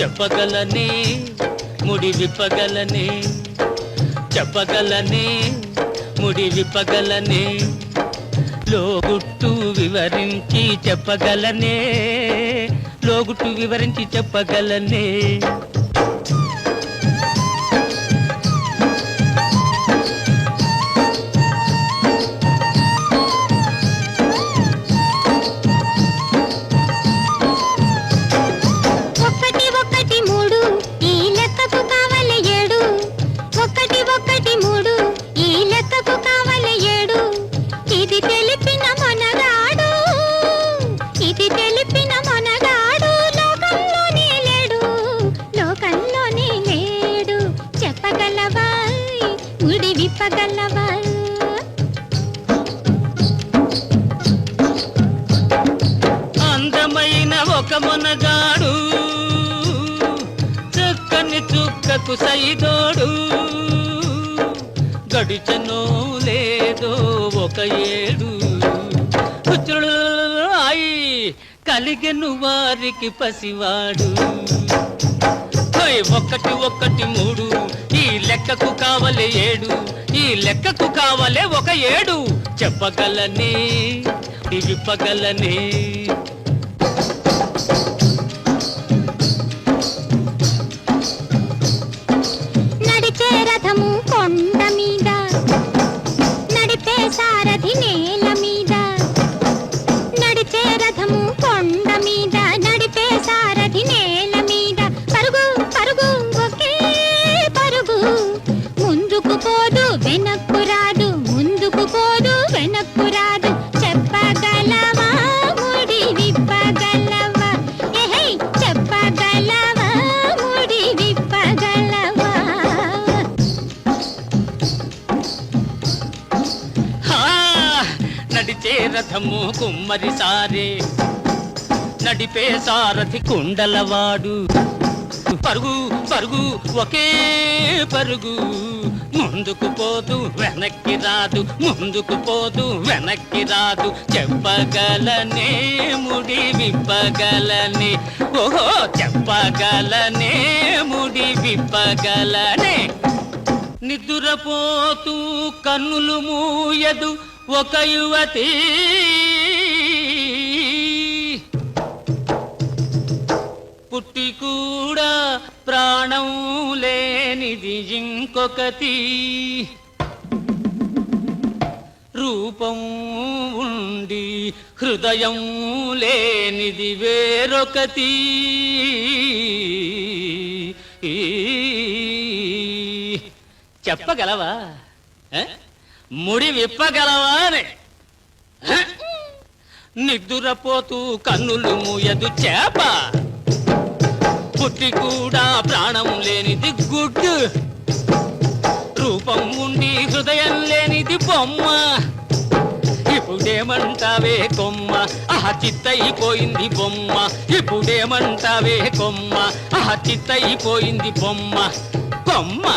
చెప్పగలనే ముడి విప్పగలనే. చెప్పగలనే ముడి విప్పగలనే. లోగుట్టు వివరించి చెప్పగలనే. లోగుట్టు వివరించి చెప్పగలనే. ముడి అందమైన ఒక మనగాడు చక్కని చుక్కకు సైదోడు. గడిచనో లేదో ఒక ఏడు. అయి కలిగెను వారికి పసివాడు. ఒకటి ఒకటి మూడు లెక్కకు కావలే ఏడు. ఈ లెక్కకు కావలే ఒక ఏడు. చెప్పగలని విప్పగలని నడిచే రథము కుమ్మరి సారే. నడిపే సారథి కుండలవాడు. పరుగు పరుగు ఒకే పరుగు. ముందుకు పోదు వెనక్కి రాదు ముందుకు పోదు వెనక్కి రాదు. చెప్పగలనే ముడి విప్పగలనే. ఓహో చెప్పగలనే ముడి విప్పగలనే. నిద్రపోతూ కన్నులు మూయదు ఒక యువతి. పుట్టి కూడా ప్రాణం లేనిది ఇంకొకతి. రూపం ఉండి హృదయం లేనిది వేరొకతి. చెప్పగలవా? ముడి విప్పగలవా అని. నిద్దురపోతూ కన్నులు మూయదు చేప. పుట్టి కూడా ప్రాణం లేనిది గుడ్డు రూపం ఉండి హృదయం లేనిది బొమ్మ. ఇప్పుడేమంటావే కొమ్మ? ఆహ చిత్తయిపోయింది బొమ్మ. ఇప్పుడేమంటావే కొమ్మ? ఆహ చిత్తయిపోయింది బొమ్మ. కొమ్మ